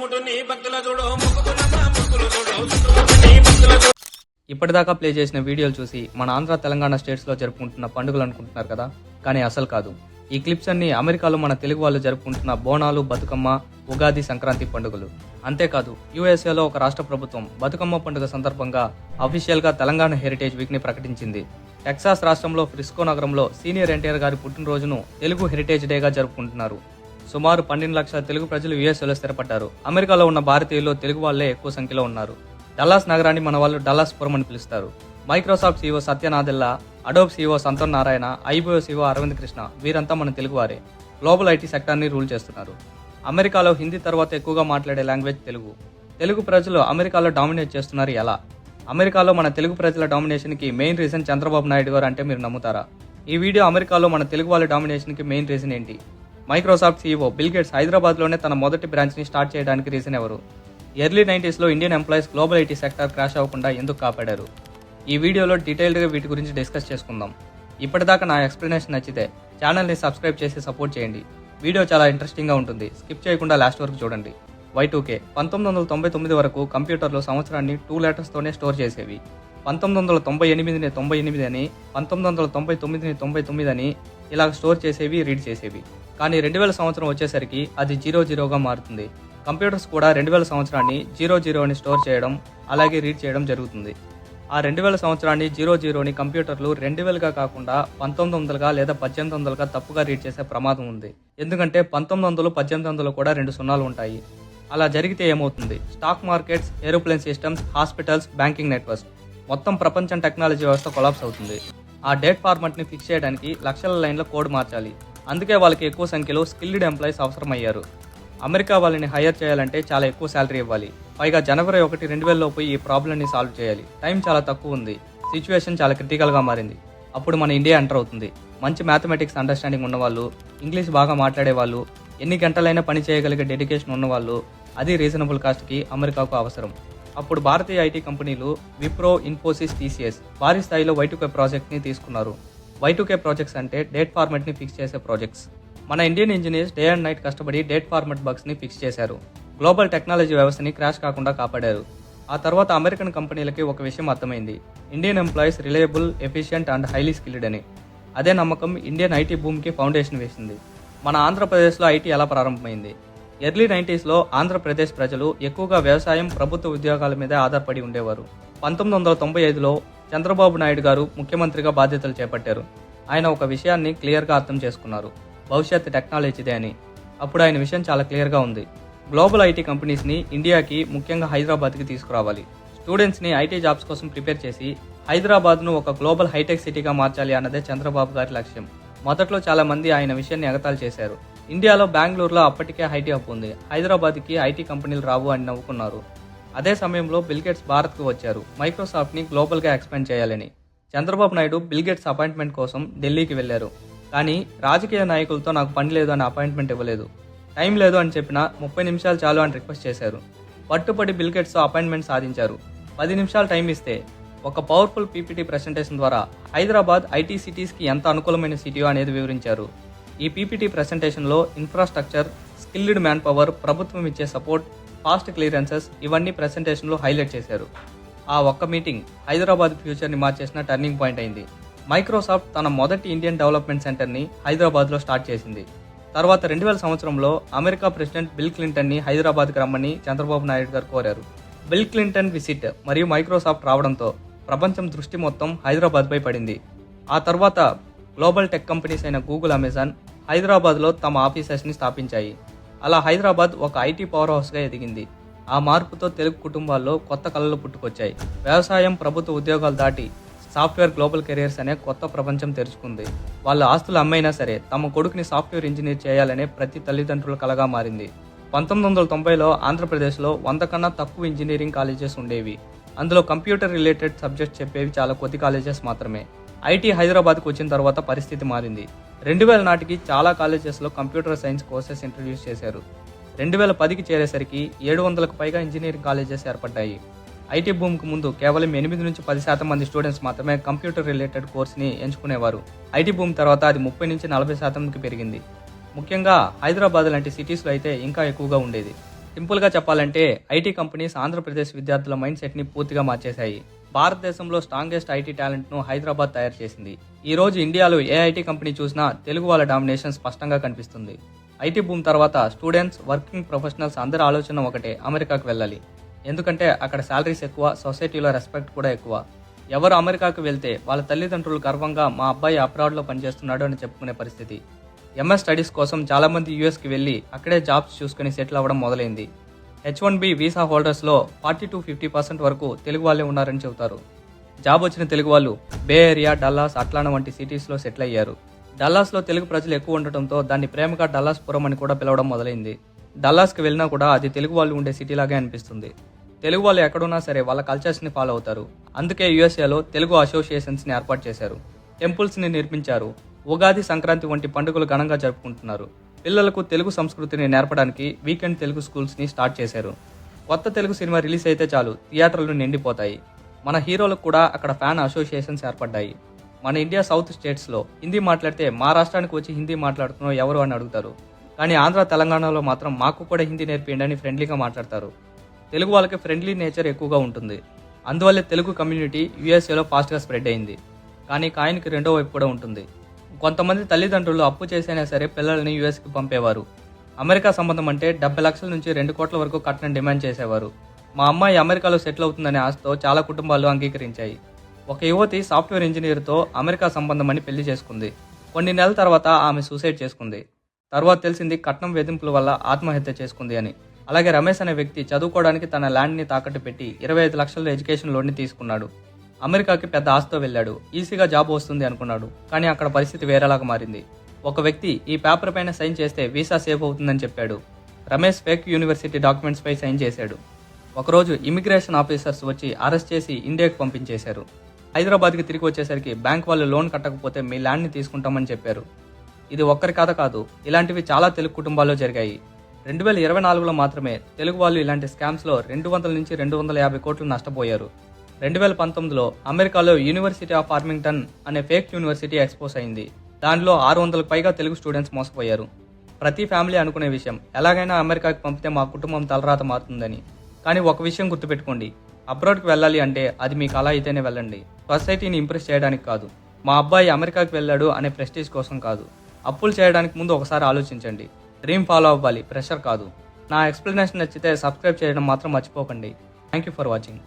భక్తుల చూడు చూడు. భక్తుల ఇప్పటిదాకా ప్లే చేసిన వీడియోలు చూసి మన ఆంధ్ర తెలంగాణ స్టేట్స్లో జరుపుకుంటున్న పండుగలు అనుకుంటున్నారు కదా? కానీ అసలు కాదు. ఈ క్లిప్స్ అన్ని అమెరికాలో మన తెలుగు వాళ్ళు జరుపుకుంటున్న బోనాలు బతుకమ్మ ఉగాది సంక్రాంతి పండుగలు. అంతేకాదు యుఎస్ఏలో ఒక రాష్ట్ర ప్రభుత్వం బతుకమ్మ పండుగ సందర్భంగా అఫీషియల్గా తెలంగాణ హెరిటేజ్ వీక్ని ప్రకటించింది. టెక్సాస్ రాష్ట్రంలో ఫ్రిస్కో నగరంలో సీనియర్ ఎన్టీఆర్ గారి పుట్టినరోజును తెలుగు హెరిటేజ్ డేగా జరుపుకుంటున్నారు. సుమారు పన్నెండు లక్షల తెలుగు ప్రజలు యుఎస్ఏలో స్థిరపడ్డారు. అమెరికాలో ఉన్న భారతీయుల్లో తెలుగు వాళ్ళే ఎక్కువ సంఖ్యలో ఉన్నారు. డల్లాస్ నగరాన్ని మన వాళ్ళు డల్లాస్ పురం అని పిలుస్తారు. Microsoft CEO Satya Nadella Adobe CEO Shantanu Narayana IBO CEO Arvind Krishna వీరంతా మన తెలుగువారే. గ్లోబల్ ఐటీ సెక్టార్ని రూల్ చేస్తున్నారు. అమెరికాలో హిందీ తర్వాత ఎక్కువగా మాట్లాడే లాంగ్వేజ్ తెలుగు. తెలుగు ప్రజలు అమెరికాలో డామినేట్ చేస్తున్నారు ఎలా? అమెరికాలో మన తెలుగు ప్రజల డామినేషన్కి మెయిన్ రీజన్ చంద్రబాబు నాయుడు గారు అంటే మీరు నమ్ముతారా? ఈ వీడియో అమెరికాలో మన తెలుగు వాళ్ళ డామినేషన్కి మెయిన్ రీజన్ ఏంటి? మైక్రోసాఫ్ట్ సీఈఓ బిల్ గేట్స్ హైదరాబాద్లోనే తన మొదటి బ్రాంచ్ని స్టార్ట్ చేయడానికి రీజన్ ఎవరు? Early నైంటీస్లో Indian employees global IT sector crash అవ్వకుండా ఎందుకు కాపాడారు? ఈ వీడియోలో డీటెయిల్డ్గా వీటి గురించి డిస్కస్ చేసుకుందాం. ఇప్పటిదాకా నా ఎక్స్ప్లెనేషన్ నచ్చితే ఛానల్ని సబ్స్క్రైబ్ చేసి సపోర్ట్ చేయండి. వీడియో చాలా ఇంట్రెస్టింగ్గా ఉంటుంది. స్కిప్ చేయకుండా లాస్ట్ వరకు చూడండి. వైటూకే పంతొమ్మిది వందల తొంభై తొమ్మిది వరకు కంప్యూటర్లు సంవత్సరాన్ని టూ లెటర్స్తోనే స్టోర్ చేసేవి. పంతొమ్మిది వందల తొంభై ఎనిమిదిని తొంభై ఎనిమిది అని పంతొమ్మిది వందల తొంభై తొమ్మిదిని తొంభై తొమ్మిది అని ఇలా స్టోర్ చేసేవి రీడ్ చేసేవి. కానీ రెండు వేల సంవత్సరం వచ్చేసరికి అది జీరో జీరోగా మారుతుంది. కంప్యూటర్స్ కూడా రెండు వేల సంవత్సరాన్ని జీరో జీరోని స్టోర్ చేయడం అలాగే రీడ్ చేయడం జరుగుతుంది. ఆ రెండు వేల సంవత్సరాన్ని జీరో జీరోని కంప్యూటర్లు రెండు వేలుగా కాకుండా పంతొమ్మిది వందలుగా లేదా పద్దెనిమిది వందలుగా తప్పుగా రీడ్ చేసే ప్రమాదం ఉంది. ఎందుకంటే పంతొమ్మిది వందలు పద్దెనిమిది వందలు కూడా రెండు సున్నాలు ఉంటాయి. అలా జరిగితే ఏమవుతుంది? Stock markets aeroplane systems hospitals banking networks మొత్తం ప్రపంచం టెక్నాలజీ వ్యవస్థ కొలాప్స్ అవుతుంది. ఆ డేట్ ఫార్మాట్ని ఫిక్స్ చేయడానికి లక్షల లైన్ల కోడ్ మార్చాలి. అందుకే వాళ్ళకి ఎక్కువ సంఖ్యలో స్కిల్డ్ ఎంప్లాయీస్ అవసరమయ్యారు. అమెరికా వాళ్ళని హైర్ చేయాలంటే చాలా ఎక్కువ శాలరీ ఇవ్వాలి. పైగా జనవరి ఒకటి రెండు వేల లోపు ఈ ప్రాబ్లమ్ని సాల్వ్ చేయాలి. టైం చాలా తక్కువ ఉంది. సిచ్యువేషన్ చాలా క్రిటికల్గా మారింది. అప్పుడు మన ఇండియా ఎంటర్ అవుతుంది. మంచి మ్యాథమెటిక్స్ అండర్స్టాండింగ్ ఉన్నవాళ్ళు ఇంగ్లీష్ బాగా మాట్లాడే వాళ్ళు ఎన్ని గంటలైనా పని చేయగలిగే డెడికేషన్ ఉన్నవాళ్ళు అది రీజనబుల్ కాస్ట్కి అమెరికాకు అవసరం. అప్పుడు భారతీయ ఐటీ కంపెనీలు విప్రో ఇన్ఫోసిస్ టీసీఎస్ భారీ స్థాయిలో వైటుకే ప్రాజెక్ట్ని తీసుకున్నారు. వైటుకే ప్రాజెక్ట్స్ అంటే డేట్ ఫార్మెట్ని ఫిక్స్ చేసే ప్రాజెక్ట్స్ మన Indian engineers day and night కష్టపడి డేట్ ఫార్మెట్ బగ్స్ని ఫిక్స్ చేశారు. గ్లోబల్ టెక్నాలజీ వ్యవస్థని క్రాష్ కాకుండా కాపాడారు. ఆ తర్వాత అమెరికన్ కంపెనీలకి ఒక విషయం అర్థమైంది. Indian employees reliable efficient and highly skilled అని. అదే నమ్మకం ఇండియన్ ఐటీ భూమికి ఫౌండేషన్ వేసింది. మన ఆంధ్రప్రదేశ్లో ఐటీ ఎలా ప్రారంభమైంది? ఎర్లీ నైంటీస్లో ఆంధ్రప్రదేశ్ ప్రజలు ఎక్కువగా వ్యవసాయం ప్రభుత్వ ఉద్యోగాల మీద ఆధారపడి ఉండేవారు. పంతొమ్మిది వందల తొంభై ఐదులో చంద్రబాబు నాయుడు గారు ముఖ్యమంత్రిగా బాధ్యతలు చేపట్టారు. ఆయన ఒక విషయాన్ని క్లియర్గా అర్థం చేసుకున్నారు. భవిష్యత్ టెక్నాలజీదే అని. అప్పుడు ఆయన విషయం చాలా క్లియర్గా ఉంది. గ్లోబల్ ఐటీ కంపెనీస్ని ఇండియాకి ముఖ్యంగా హైదరాబాద్కి తీసుకురావాలి. స్టూడెంట్స్ని ఐటీ జాబ్స్ కోసం ప్రిపేర్ చేసి హైదరాబాద్ను ఒక గ్లోబల్ హైటెక్ సిటీగా మార్చాలి అన్నదే చంద్రబాబు గారి లక్ష్యం. మొదట్లో చాలామంది ఆయన విషయాన్ని ఎగతాలు చేశారు. ఇండియాలో బెంగళూరులో అప్పటికే ఐటీ హబ్ ఉంది. హైదరాబాద్కి ఐటీ కంపెనీలు రావు అని నవ్వుకున్నారు. అదే సమయంలో బిల్గేట్స్ భారత్కు వచ్చారు. మైక్రోసాఫ్ట్ని గ్లోబల్గా ఎక్స్పాండ్ చేయాలని. చంద్రబాబు నాయుడు బిల్గేట్స్ అపాయింట్మెంట్ కోసం ఢిల్లీకి వెళ్ళారు కానీ రాజకీయ నాయకులతో నాకు పని లేదు అని అపాయింట్మెంట్ ఇవ్వలేదు. టైం లేదు అని చెప్పిన ముప్పై నిమిషాలు చాలు అని రిక్వెస్ట్ చేశారు. పట్టుపడి బిల్గేట్స్తో అపాయింట్మెంట్ సాధించారు. పది నిమిషాలు టైం ఇస్తే ఒక పవర్ఫుల్ పీపీటీ ప్రెసెంటేషన్ ద్వారా హైదరాబాద్ ఐటీ సిటీస్కి ఎంత అనుకూలమైన సిటీయో అనేది వివరించారు. ఈ పీపీటీ ప్రెసెంటేషన్లో ఇన్ఫ్రాస్ట్రక్చర్ స్కిల్డ్ మ్యాన్ పవర్ ప్రభుత్వం ఇచ్చే సపోర్ట్ ఫాస్ట్ క్లియరెన్సెస్ ఇవన్నీ ప్రెసెంటేషన్లో హైలైట్ చేశారు. ఆ ఒక్క మీటింగ్ హైదరాబాద్ ఫ్యూచర్ని మార్చేసిన టర్నింగ్ పాయింట్ అయింది. మైక్రోసాఫ్ట్ తన మొదటి ఇండియన్ డెవలప్మెంట్ సెంటర్ని హైదరాబాద్లో స్టార్ట్ చేసింది. తర్వాత రెండు వేల సంవత్సరంలో అమెరికా ప్రెసిడెంట్ బిల్ క్లింటన్ని హైదరాబాద్కి రమ్మని చంద్రబాబు నాయుడు గారు కోరారు. బిల్ క్లింటన్ విసిట్ మరియు మైక్రోసాఫ్ట్ రావడంతో ప్రపంచం దృష్టి మొత్తం హైదరాబాద్పై పడింది. ఆ తర్వాత గ్లోబల్ టెక్ కంపెనీస్ అయిన గూగుల్ అమెజాన్ హైదరాబాద్లో తమ ఆఫీసెస్ని స్థాపించాయి. అలా హైదరాబాద్ ఒక ఐటీ పవర్ హౌస్గా ఎదిగింది. ఆ మార్పుతో తెలుగు కుటుంబాల్లో కొత్త కళలు పుట్టుకొచ్చాయి. వ్యవసాయం ప్రభుత్వ ఉద్యోగాలు దాటి సాఫ్ట్వేర్ గ్లోబల్ కెరియర్స్ అనే కొత్త ప్రపంచం తెరుచుకుంది. వాళ్ళ ఆస్తులు అమ్మైనా సరే తమ కొడుకుని సాఫ్ట్వేర్ ఇంజనీర్ చేయాలనే ప్రతి తల్లిదండ్రుల కలగా మారింది. పంతొమ్మిది వందల తొంభైలో ఆంధ్రప్రదేశ్లో వంద కన్నా తక్కువ ఇంజనీరింగ్ కాలేజెస్ ఉండేవి. అందులో కంప్యూటర్ రిలేటెడ్ సబ్జెక్ట్స్ చెప్పేవి చాలా కొద్ది కాలేజెస్ మాత్రమే. ఐటీ హైదరాబాద్కు వచ్చిన తర్వాత పరిస్థితి మారింది. రెండు వేల నాటికి చాలా కాలేజెస్లో కంప్యూటర్ సైన్స్ కోర్సెస్ ఇంట్రడ్యూస్ చేశారు. రెండు వేల పదికి చేరేసరికి ఏడు వందలకు పైగా ఇంజనీరింగ్ కాలేజెస్ ఏర్పడ్డాయి. ఐటీ భూమికి ముందు కేవలం ఎనిమిది నుంచి పది శాతం మంది స్టూడెంట్స్ మాత్రమే కంప్యూటర్ రిలేటెడ్ కోర్స్ని ఎంచుకునేవారు. ఐటీ భూమి తర్వాత అది ముప్పై నుంచి నలభై శాతంకి పెరిగింది. ముఖ్యంగా హైదరాబాద్ లాంటి సిటీస్లో అయితే ఇంకా ఎక్కువగా ఉండేది. సింపుల్గా చెప్పాలంటే ఐటీ కంపెనీస్ ఆంధ్రప్రదేశ్ విద్యార్థుల మైండ్ సెట్ని పూర్తిగా మార్చేశాయి. భారతదేశంలో స్ట్రాంగెస్ట్ ఐటీ టాలెంట్ను హైదరాబాద్ తయారు చేసింది. ఈరోజు ఇండియాలో ఏ ఐటీ కంపెనీ చూసినా తెలుగు వాళ్ళ డామినేషన్ స్పష్టంగా కనిపిస్తుంది. ఐటీ భూమి తర్వాత స్టూడెంట్స్ వర్కింగ్ ప్రొఫెషనల్స్ అందరి ఆలోచన ఒకటే అమెరికాకు వెళ్ళాలి. ఎందుకంటే అక్కడ శాలరీస్ ఎక్కువ సొసైటీలో రెస్పెక్ట్ కూడా ఎక్కువ. ఎవరు అమెరికాకు వెళ్తే వాళ్ళ తల్లిదండ్రులు గర్వంగా మా అబ్బాయి అబ్రాడ్లో పనిచేస్తున్నాడు అని చెప్పుకునే పరిస్థితి. ఎంఎస్ స్టడీస్ కోసం చాలామంది యూఎస్కి వెళ్ళి అక్కడే జాబ్స్ చూసుకుని సెటిల్ అవ్వడం మొదలైంది. హెచ్ వన్ బి వీసా హోల్డర్స్లో ఫార్టీ టు ఫిఫ్టీ పర్సెంట్ వరకు తెలుగు వాళ్ళే ఉన్నారని చెబుతారు. జాబ్ వచ్చిన తెలుగు వాళ్ళు బే ఏరియా డల్లాస్ అట్లానా వంటి సిటీస్లో సెటిల్ అయ్యారు. డల్లాస్లో తెలుగు ప్రజలు ఎక్కువ ఉండటంతో దాన్ని ప్రేమగా డల్లాస్ పురం అని కూడా పిలవడం మొదలైంది. డల్లాస్కి వెళ్ళినా కూడా అది తెలుగు వాళ్ళు ఉండే సిటీలాగే అనిపిస్తుంది. తెలుగు వాళ్ళు ఎక్కడున్నా సరే వాళ్ళ కల్చర్స్ని ఫాలో అవుతారు. అందుకే యుఎస్ఏలో తెలుగు అసోసియేషన్స్ని ఏర్పాటు చేశారు. టెంపుల్స్ని నిర్మించారు. ఉగాది సంక్రాంతి వంటి పండుగలు ఘనంగా జరుపుకుంటున్నారు. పిల్లలకు తెలుగు సంస్కృతిని నేర్పడానికి వీకెండ్ తెలుగు స్కూల్స్ని స్టార్ట్ చేశారు. కొత్త తెలుగు సినిమా రిలీజ్ అయితే చాలు థియేటర్లు నిండిపోతాయి. మన హీరోలకు కూడా అక్కడ ఫ్యాన్ అసోసియేషన్స్ ఏర్పడ్డాయి. మన ఇండియా సౌత్ స్టేట్స్లో హిందీ మాట్లాడితే మా రాష్ట్రానికి వచ్చి హిందీ మాట్లాడుతున్నావు ఎవరు అని అడుగుతారు. కానీ ఆంధ్ర తెలంగాణలో మాత్రం మాకు కూడా హిందీ నేర్పియండి అని ఫ్రెండ్లీగా మాట్లాడతారు. తెలుగు వాళ్ళకి ఫ్రెండ్లీ నేచర్ ఎక్కువగా ఉంటుంది. అందువల్లే తెలుగు కమ్యూనిటీ యూఎస్ఏలో ఫాస్ట్గా స్ప్రెడ్ అయింది. కానీ కాయిన్కి రెండో వైపు కూడా ఉంటుంది. కొంతమంది తల్లిదండ్రులు అప్పు చేసైనా సరే పిల్లల్ని యుఎస్కి పంపేవారు. అమెరికా సంబంధం అంటే డెబ్బై లక్షల నుంచి రెండు కోట్ల వరకు కట్నం డిమాండ్ చేసేవారు. మా అమ్మాయి అమెరికాలో సెటిల్ అవుతుందనే ఆశతో చాలా కుటుంబాలు అంగీకరించాయి. ఒక యువతి సాఫ్ట్వేర్ ఇంజనీర్తో అమెరికా సంబంధం అని పెళ్ళి చేసుకుంది. కొన్ని నెలల తర్వాత ఆమె సూసైడ్ చేసుకుంది. తర్వాత తెలిసింది కట్నం వేధింపుల వల్ల ఆత్మహత్య చేసుకుంది అని. అలాగే రమేష్ అనే వ్యక్తి చదువుకోవడానికి తన ల్యాండ్ని తాకట్టు పెట్టి ఇరవై ఐదు లక్షల ఎడ్యుకేషన్ లోన్ని తీసుకున్నాడు. అమెరికాకి పెద్ద ఆస్తితో వెళ్ళాడు. ఈజీగా జాబ్ వస్తుంది అనుకున్నాడు. కానీ అక్కడ పరిస్థితి వేరేలాగా మారింది. ఒక వ్యక్తి ఈ పేపర్ పైన సైన్ చేస్తే వీసా సేఫ్ అవుతుందని చెప్పాడు. రమేష్ ఫేక్ యూనివర్సిటీ డాక్యుమెంట్స్ పై సైన్ చేశాడు. ఒకరోజు ఇమిగ్రేషన్ ఆఫీసర్స్ వచ్చి అరెస్ట్ చేసి ఇండియాకి పంపించేశారు. హైదరాబాద్కి తిరిగి వచ్చేసరికి బ్యాంక్ వాళ్ళు లోన్ కట్టకపోతే మీ ల్యాండ్ని తీసుకుంటామని చెప్పారు. ఇది ఒక్కరి కథ కాదు. ఇలాంటివి చాలా తెలుగు కుటుంబాల్లో జరిగాయి. రెండు వేల ఇరవై నాలుగులో మాత్రమే తెలుగు వాళ్ళు ఇలాంటి స్కామ్స్లో రెండు వందల నుంచి రెండు వందల యాభై కోట్లు నష్టపోయారు. రెండు వేల పంతొమ్మిదిలో అమెరికాలో యూనివర్సిటీ ఆఫ్ ఫార్మింగ్టన్ అనే ఫేక్ యూనివర్సిటీ ఎక్స్పోజ్ అయింది. దానిలో ఆరు వందలకు పైగా తెలుగు స్టూడెంట్స్ మోసపోయారు. ప్రతి ఫ్యామిలీ అనుకునే విషయం ఎలాగైనా అమెరికాకి పంపితే మా కుటుంబం తలరాత మారుతుందని. కానీ ఒక విషయం గుర్తుపెట్టుకోండి అబ్రాడ్కి వెళ్ళాలి అంటే అది మీకు అలా అయితేనే వెళ్ళండి. సొసైటీని ఇంప్రెస్ చేయడానికి కాదు మా అబ్బాయి అమెరికాకి వెళ్ళాడు అనే ప్రెస్టీజ్ కోసం కాదు. అప్పులు చేయడానికి ముందు ఒకసారి ఆలోచించండి డ్రీమ్ ఫాలో అవ్వాలి ప్రెషర్ కాదు. నా ఎక్స్ప్లెనేషన్ నచ్చితే సబ్స్క్రైబ్ చేయడం మాత్రం మర్చిపోకండి. Thank you for watching